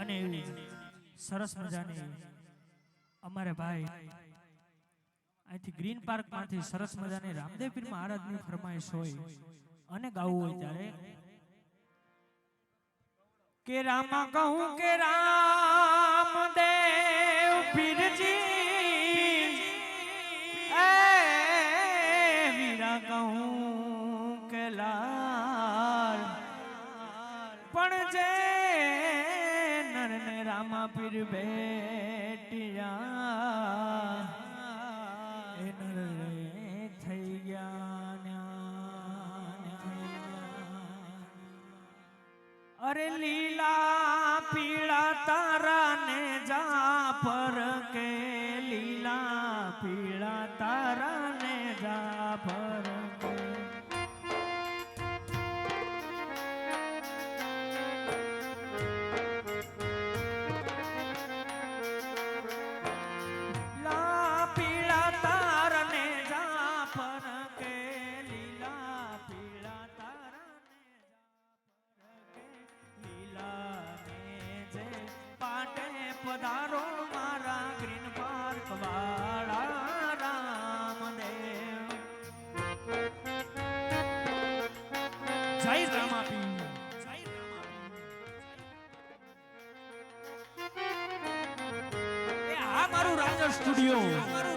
અને સરસ મજાની અમારે ભાઈ અહીંથી ગ્રીન પાર્કમાંથી સરસ મજાની રામદેવ પીર મહારાજની ફરમાઈશ હોય અને ગાવું હોય ત્યારે કે રામા કહું કે રામદેવ પીરજી રામા પીર બેટિયા એ થઈ ગયા. અરે લીલા પીળા તારા પાર્ક વાળા રામદેવ જય મારું રાજા સ્ટુડિયો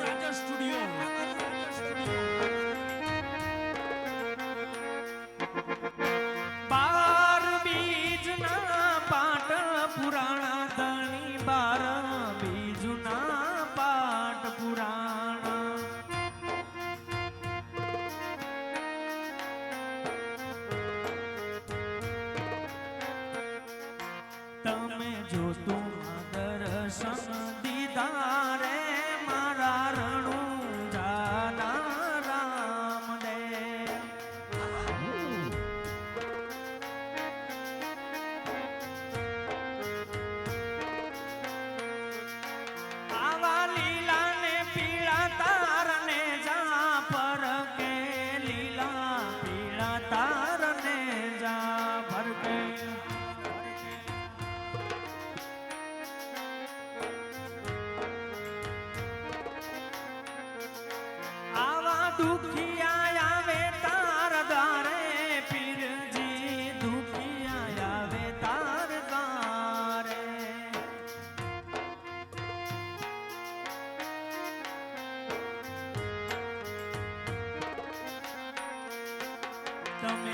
તમે જો તું દર્શન દીધા. દુખિયા આવે તાર દ્વારે પીરજી દુખિયા આવે તાર દ્વારે તમે